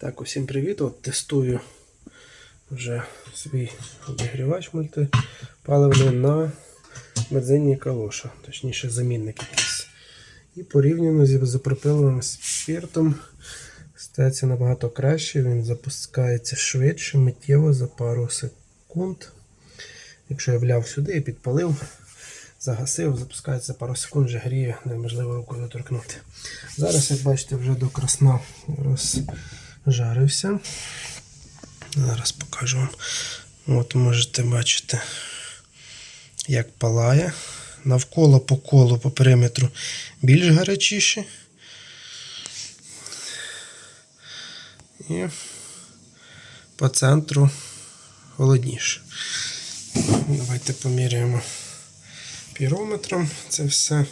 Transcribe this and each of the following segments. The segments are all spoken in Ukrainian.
Так, усім привіт. От тестую вже свій обігрівач мультипаливний на бензині калоша, точніше замінник якийсь. І порівняно з ізопропиловим спиртом стається набагато краще, він запускається швидше, миттєво за пару секунд. Якщо я вляв сюди і підпалив, загасив, запускається пару секунд, вже гріє, неможливо рукою доторкнути. Зараз, як бачите, вже до красна розжарився. Зараз покажу вам. От можете бачити, як палає. Навколо по колу, по периметру більш гарячіше. І по центру холодніше. Давайте поміряємо пірометром це все.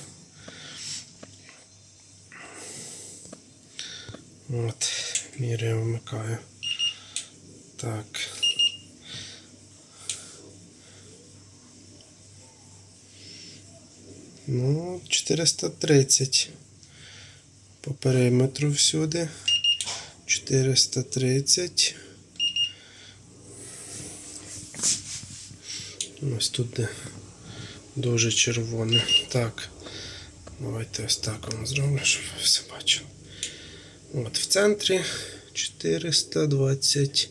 От, міряю, вмикаю. Так. Ну, 430 по периметру всюди. 430. Ось тут де дуже червоне. Так. Давайте ось так вам зроблю, щоб ви все бачили. От в центрі 420,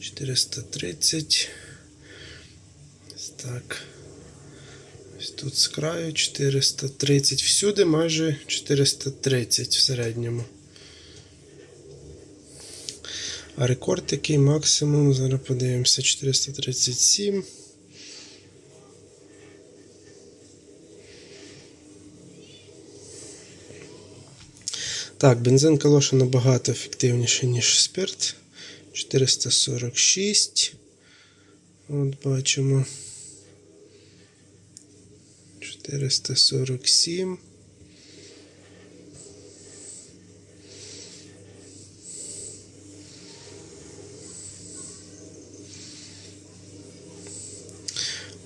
430. Так. Ось тут з краю 430. Всюди майже 430 в середньому. А рекорд який максимум, зараз подивимося, 437. Так, бензин калоша набагато ефективніший, ніж спирт. 446. От бачимо. 447.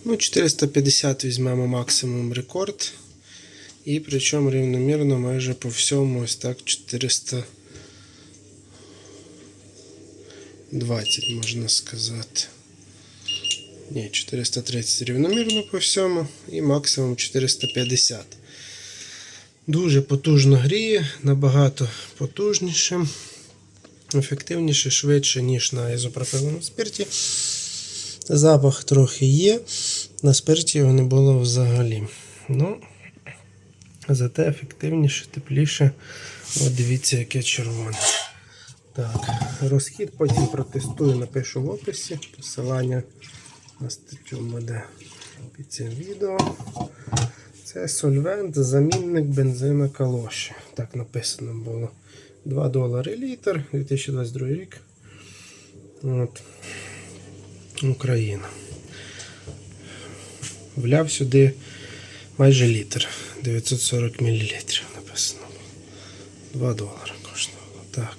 Ну, 450 візьмемо максимум рекорд. І причому рівномірно майже по всьому ось так 420 можна сказати. Ні, 430 рівномірно по всьому і максимум 450. Дуже потужно гріє, набагато потужніше, ефективніше, швидше, ніж на ізопропиленому спирті. Запах трохи є, на спирті його не було взагалі. Ну, Зате ефективніше, тепліше. От дивіться, яке червоне. Так, розхід потім протестую, напишу в описі. Посилання на статтю буде під цим відео. Це сольвент, замінник бензина калоші. Так написано було. 2 долари літр, 2022 рік. От. Україна. Вляв сюди майже літр. 940 мл написано. 2 долари коштувало. Так.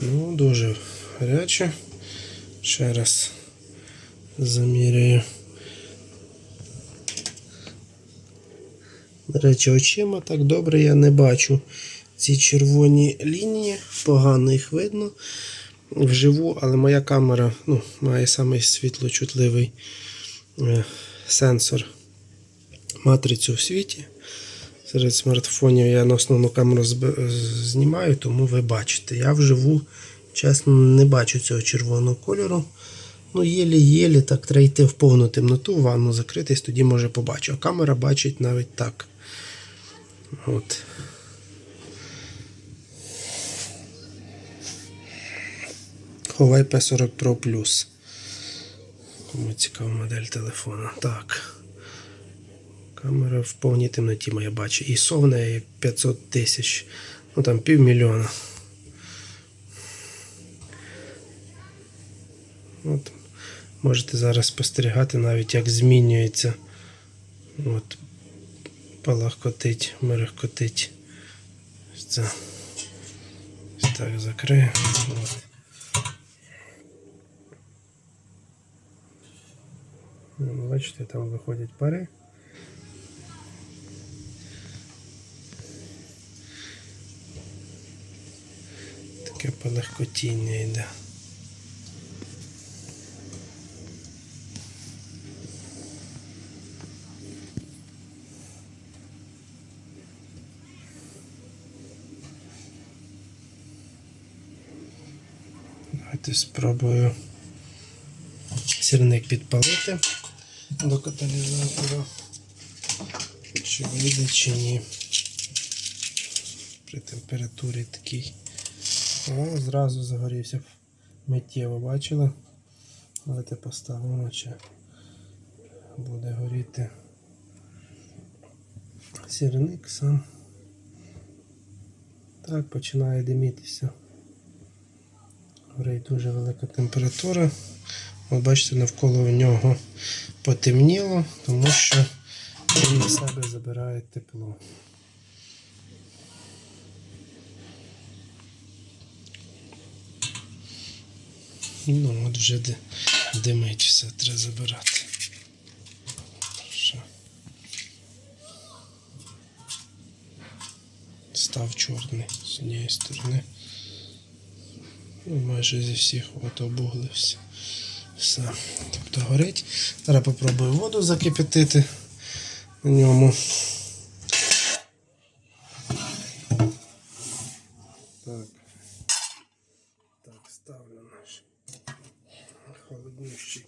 Ну, дуже гаряче. Ще раз заміряю. До речі, очима так добре я не бачу. Ці червоні лінії, погано їх видно вживу, але моя камера ну, має самий світлочутливий е, сенсор матрицю в світі. Серед смартфонів я на основну камеру знімаю, тому ви бачите. Я вживу, чесно, не бачу цього червоного кольору. Ну, єлі-єлі так треба йти в повну темноту, ванну закритись, тоді може побачу. А камера бачить навіть так. От. Huawei P40 Pro Plus. Кому цікава модель телефона. Так. Камера в повній темноті моя бачить. І ISO в неї 500 тисяч. Ну там півмільйона. От. Можете зараз спостерігати навіть як змінюється. От. Палахкотить, мерехкотить. Ось Це. Так закрию. От. Ну, Бачите, там виходять пари. Таке полегкотіння йде. Давайте спробую сірник підпалити до каталізатора. Чи вийде, чи ні. При температурі такій. О, зразу загорівся миттєво, бачили? Давайте поставимо, чи буде горіти сірник сам. Так, починає димітися. Горить дуже велика температура. От бачите, навколо в нього потемніло, тому що він на себе забирає тепло. Ну, от вже ди- димить все, треба забирати. Став чорний з однієї сторони. Ну, майже зі всіх от обуглився. Все. Тобто горить. Зараз попробую воду закипятити на ньому. Так. Так, ставлю наш холоднющий.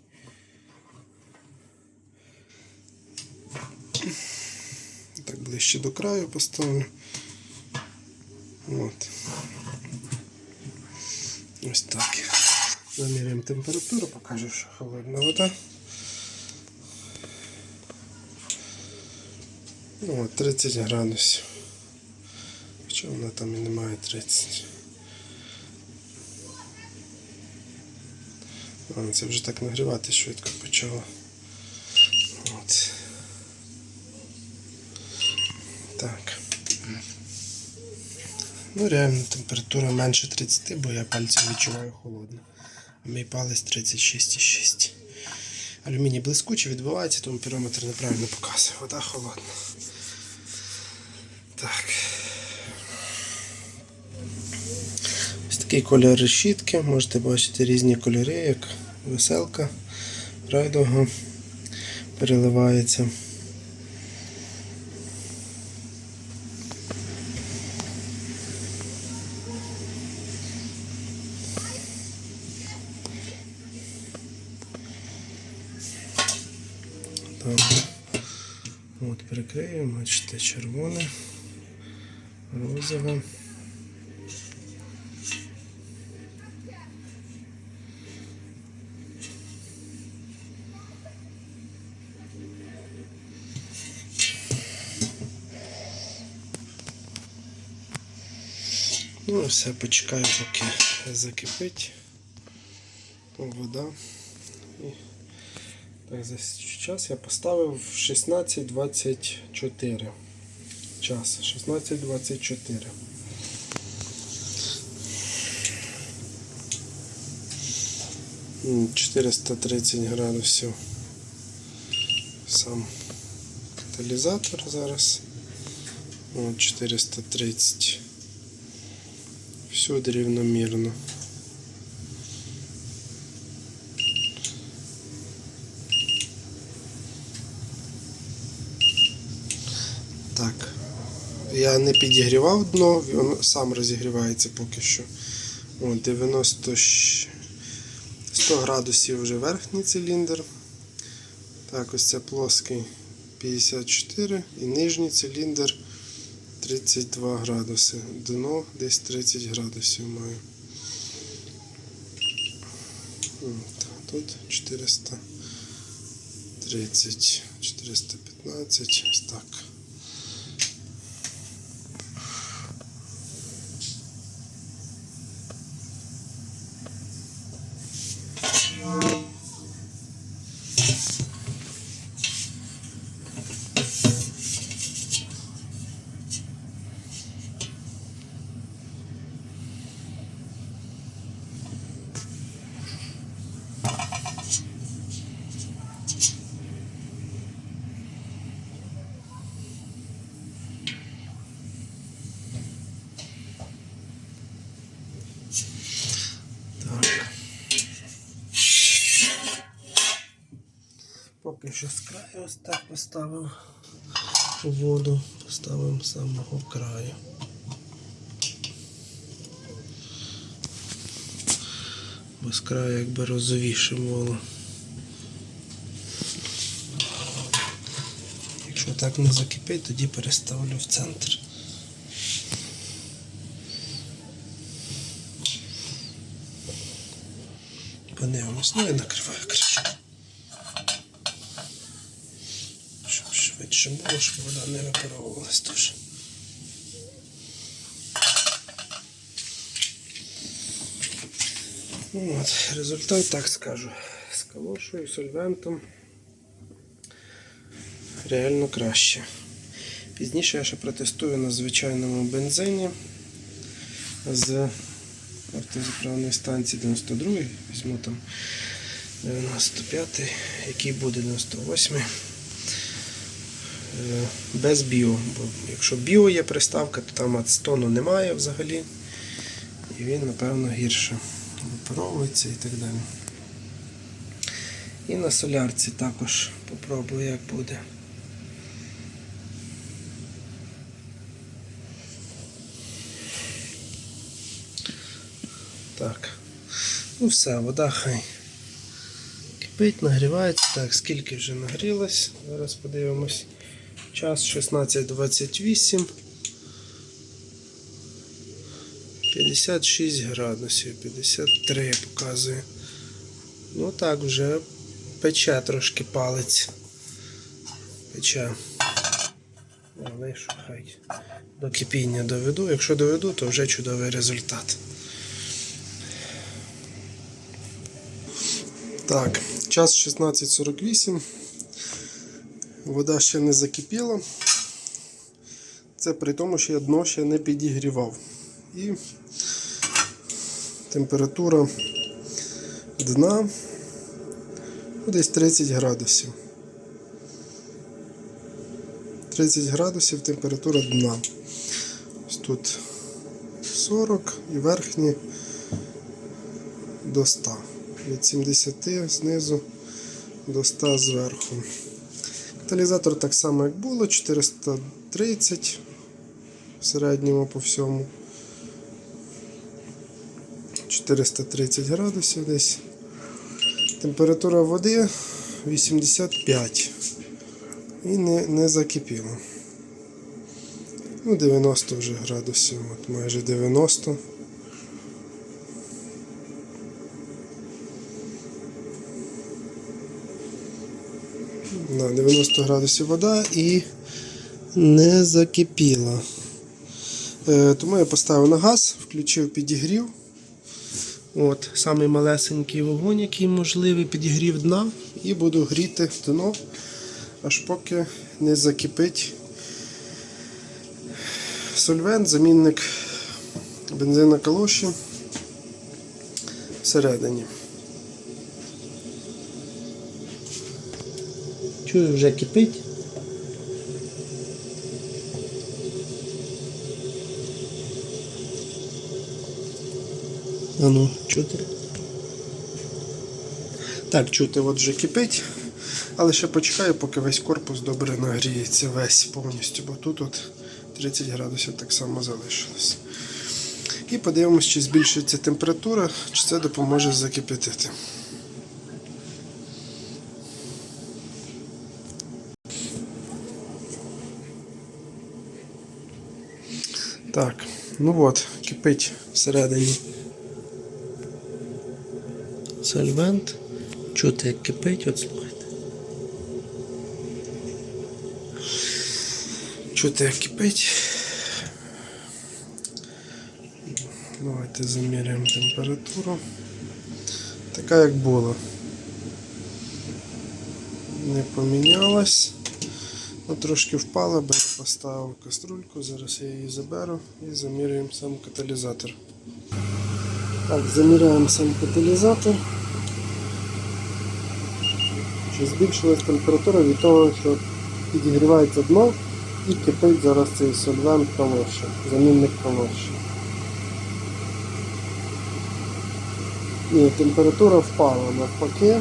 Так, ближче до краю поставлю. От. Ось так. Заміряємо температуру, покажу, що холодна вода. Ну, 30 градусів. Хоча вона там і немає 30. Це вже так нагрівати швидко почало. От. Так. Ну, реально температура менше 30, бо я пальці відчуваю холодно. А мій палець 36,6. Алюміній блискучий відбивається, тому пірометр неправильно показує. Вода холодна. Так. Ось такий кольор решітки. Можете бачити різні кольори, як веселка, райдуга переливається. Так. От прикриємо, бачите, червоне, розове. Ну все, почекаю, поки закипить вода. І так, за час я поставив 16.24. Час 16.24. М, 430 градусів. Сам каталізатор зараз. От 430. Всюди рівномірно. Так. Я не підігрівав дно, він сам розігрівається поки що. О, 90 100 градусів вже верхній циліндр. Так, ось це плоский 54 і нижній циліндр 32 градуси. Дно десь 30 градусів має. От, Тут 430, 415, ось так. Ось так поставив воду, поставимо з самого краю. Бо з краю якби розовіше було. Якщо так не закипить, тоді переставлю в центр. Подивимось, ну і накриваю кришку. Щоб швидше було, щоб вода не випаровувалась теж. От, результат так скажу. З калошою, сольвентом реально краще. Пізніше я ще протестую на звичайному бензині з автозаправної станції 92 візьму там 95 який буде 98 Е, без біо. Бо якщо біо є приставка, то там ацетону немає взагалі. І він, напевно, гірше випаровується і так далі. І на солярці також попробую, як буде. Так. Ну все, вода хай кипить, нагрівається. Так, скільки вже нагрілось. Зараз подивимось. Час 16.28. 56 градусів, 53 показує. Ну так, вже пече трошки палець. Пече. Що хай до кипіння доведу. Якщо доведу, то вже чудовий результат. Так, час 16.48. Вода ще не закипіла. Це при тому, що я дно ще не підігрівав. І температура дна ну, десь 30 градусів. 30 градусів температура дна. Ось тут 40 і верхні до 100. Від 70 знизу до 100 зверху. Каталізатор так само, як було, 430 в середньому по всьому. 430 градусів десь. Температура води 85. І не, не закипіло. Ну, 90 вже градусів, от майже 90. На 90 градусів вода і не закипіла. Е, тому я поставив на газ, включив підігрів. От, Самий малесенький вогонь, який можливий, підігрів дна, і буду гріти дно, аж поки не закипить сольвент, замінник бензина калоші всередині. Чую, вже кипить. А ну, чути? Так, чути, от вже кипить. Але ще почекаю, поки весь корпус добре нагріється, весь повністю, бо тут от 30 градусів так само залишилось. І подивимось, чи збільшується температура, чи це допоможе закипятити. Так, ну от, кипить всередині. Сольвент. Чути, як кипить, от слухайте. Чути, як кипить. Давайте заміряємо температуру. Така як була. Не помінялась. Ну, трошки впала, бо я поставив каструльку, зараз я її заберу і замірюємо сам каталізатор. Так, заміряємо сам каталізатор. Чи збільшилась температура від того, що підігрівається дно і кипить зараз цей сольвент калоші, замінник калоші. Ні, температура впала навпаки.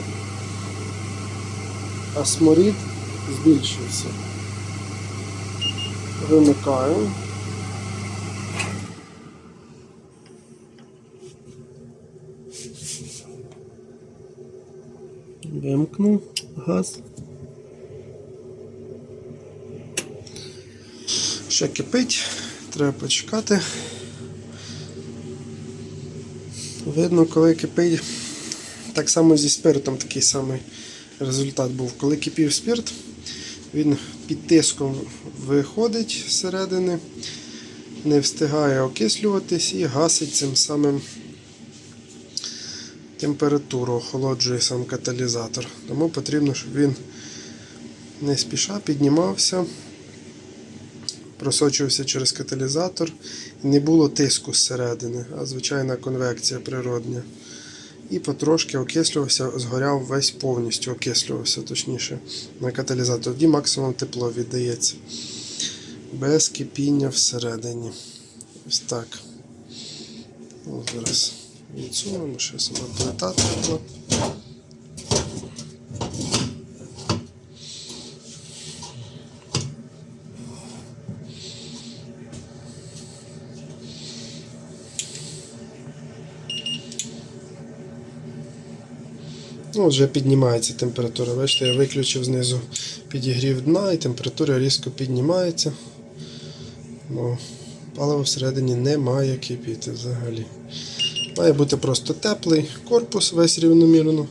а сморід збільшився. Вимикаємо. Вимкнув газ. Ще кипить, треба почекати. Видно, коли кипить, так само зі спиртом такий самий результат був. Коли кипів спирт, він під тиском виходить зсередини, не встигає окислюватись і гасить цим самим температуру, охолоджує сам каталізатор. Тому потрібно, щоб він не спіша піднімався, просочувався через каталізатор і не було тиску зсередини, а звичайна конвекція природня. І потрошки окислювався, згоряв весь повністю окислювався, точніше, на каталізатор. Тоді максимум тепло віддається. Без кипіння всередині. Ось так. О, зараз відсунемо, ще саме плита тепла. Ну, вже піднімається температура. Бачите, я виключив знизу підігрів дна і температура різко піднімається. Ну, паливо всередині не має кипіти взагалі. Має бути просто теплий корпус весь рівномірно.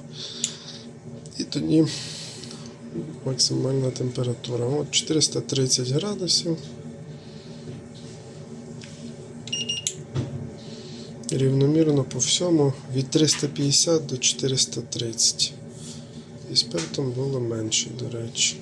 І тоді максимальна температура. От 430 градусів. Рівномірно по всьому від 350 до 430. І спиртом було менше, до речі.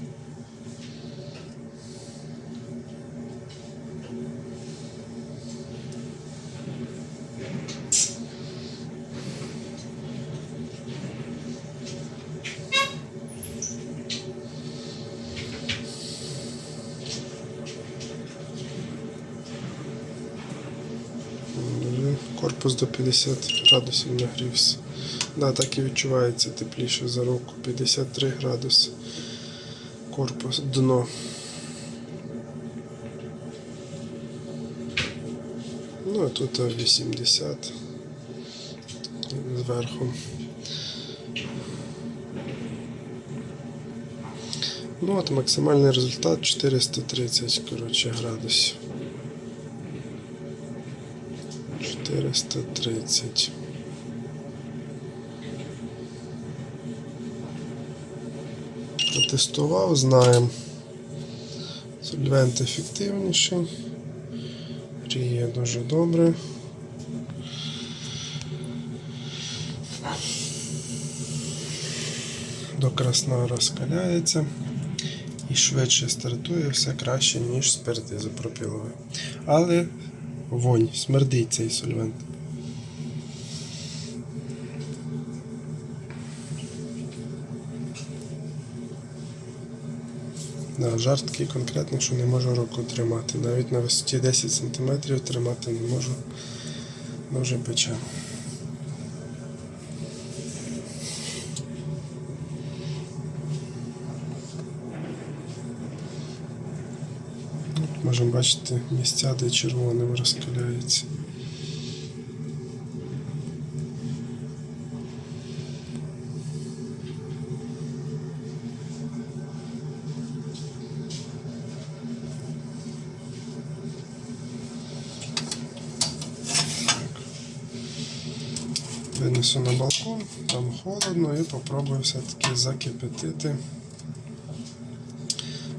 Корпус до 50 градусів нагрівся. Да, так і відчувається тепліше за руку. 53 градуси. Корпус, дно. Ну а тут 80 зверху. Ну от максимальний результат 430 коротше, градусів. 430. Протестував, знаємо. Сольвент ефективніший. Ріє дуже добре. До красна розкаляється і швидше стартує все краще, ніж спирт ізопропіловий. Але вонь, смердить цей сольвент. Да, жар такий конкретний, що не можу руку тримати. Навіть на висоті 10 см тримати не можу. Дуже пече. Можемо бачити місця, де червоним розкаляється. Винесу на балкон, там холодно і попробую все-таки закипятити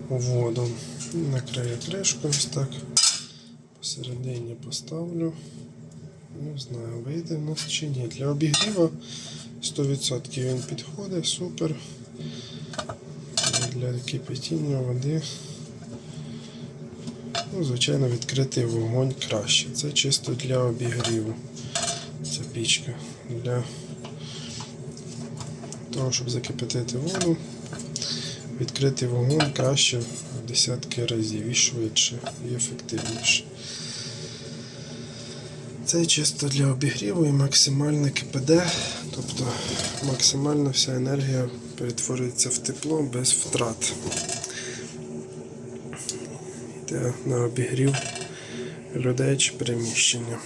воду. Накрию кришку ось так. Посередині поставлю. Не знаю, вийде в нас чи ні. Для обігріву 100% він підходить, супер. Для кипятіння води. Ну, звичайно, відкритий вогонь краще. Це чисто для обігріву. Ця пічка. Для того, щоб закипятити воду, відкритий вогонь краще десятки разів і швидше, і ефективніше. Це чисто для обігріву і максимальне КПД, тобто максимальна вся енергія перетворюється в тепло без втрат. Йде на обігрів людей чи приміщення.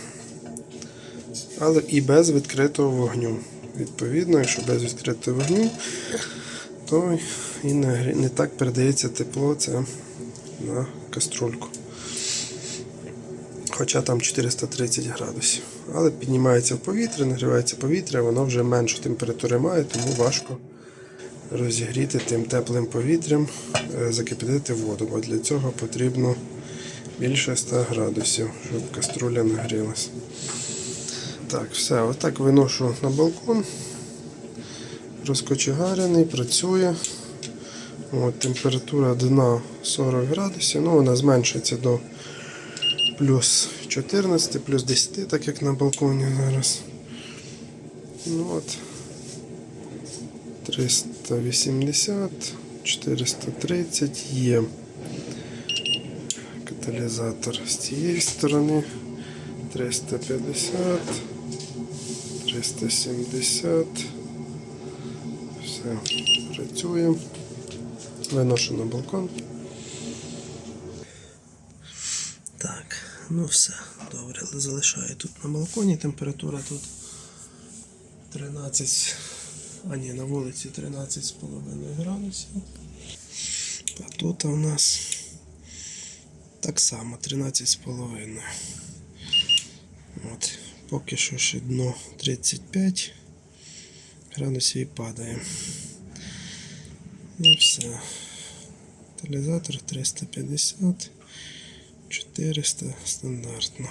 Але і без відкритого вогню. Відповідно, якщо без відкритого вогню, то і не, так передається тепло це на каструльку. Хоча там 430 градусів. Але піднімається в повітря, нагрівається повітря, воно вже меншу температуру має, тому важко розігріти тим теплим повітрям, е, закипятити воду, бо для цього потрібно більше 100 градусів, щоб каструля нагрілась. Так, все, отак виношу на балкон. Розкочегарений, працює. От, температура дна 40 градусів, ну вона зменшиться до плюс 14, плюс 10, так як на балконі зараз. Ну от. 380, 430 є. Каталізатор з цієї сторони. 350, 370. Все, працює. Виношу на балкон. Так, ну все, добре, залишаю тут на балконі. Температура тут 13, а ні, на вулиці 13,5 градусів. А тут у нас так само 13,5. От, поки що ще дно 35 градусів і падає. І все. Каталізатор 350. 400 стандартно.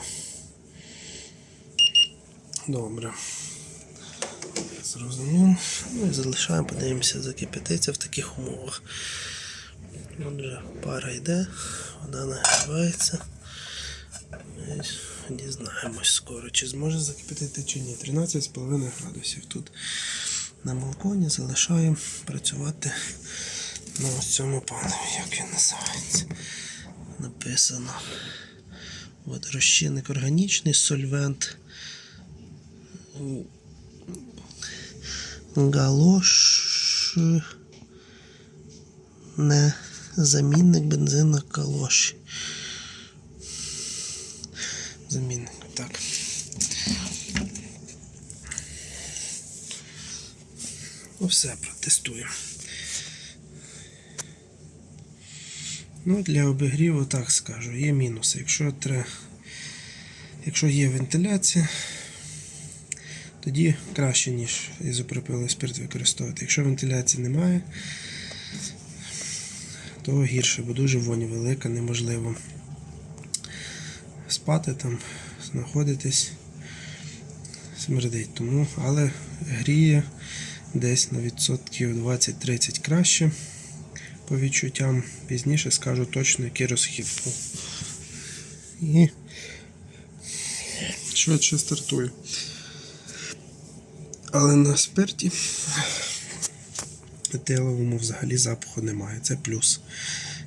Добре. Зрозумів. Ну і залишаємо, подивимося, закипятиться в таких умовах. Отже, пара йде, вода нагрівається. Дізнаємось скоро, чи зможе закипятити чи ні. 13,5 градусів тут на балконі залишаємо працювати на ось цьому паливі, як він називається написано. Розчинник органічний, сольвент. Галош. Не замінник бензина калош. Замінник. Так. Ну все, протестуємо. Ну, для обігріву, так скажу, є мінуси. Якщо, тре... Якщо є вентиляція, тоді краще, ніж ізопропиловий спирт використовувати. Якщо вентиляції немає, то гірше, бо дуже вонь велика, неможливо спати там, знаходитись, смердить. Тому, але гріє десь на відсотків 20-30 краще по відчуттям. Пізніше скажу точно, який розхід був. І швидше стартую. Але на спирті етиловому взагалі запаху немає. Це плюс.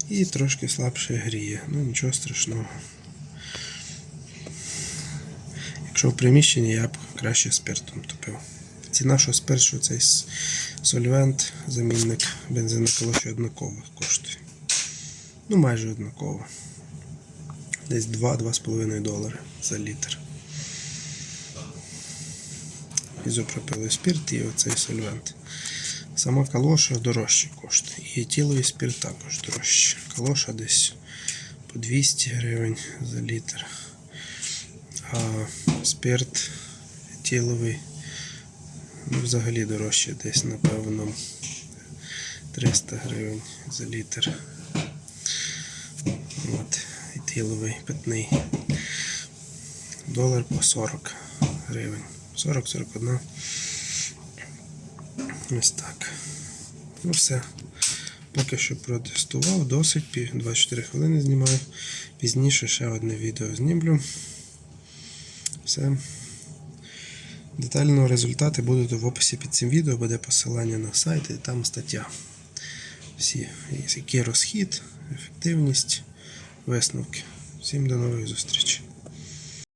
І трошки слабше гріє. Ну нічого страшного. Якщо в приміщенні я б краще спиртом топив. Ціна, що спирт, цей сольвент, замінник бензину колоші однаково коштує. Ну, майже однаково. Десь 2-2,5 долари за літр. Ізопропиловий спирт і оцей сольвент. Сама калоша дорожче коштує. І етиловий спирт також дорожче. Калоша десь по 200 гривень за літр. А спирт етиловий ну, взагалі дорожче десь, напевно, 300 гривень за літр. От, етиловий питний. Долар по 40 гривень. 40-41. Ось так. Ну все. Поки що протестував, досить, пів- 24 хвилини знімаю. Пізніше ще одне відео знімлю. Все. Детально результати будуть в описі під цим відео, буде посилання на сайт і там стаття. Всі, який розхід, ефективність, висновки. Всім до нової зустрічей.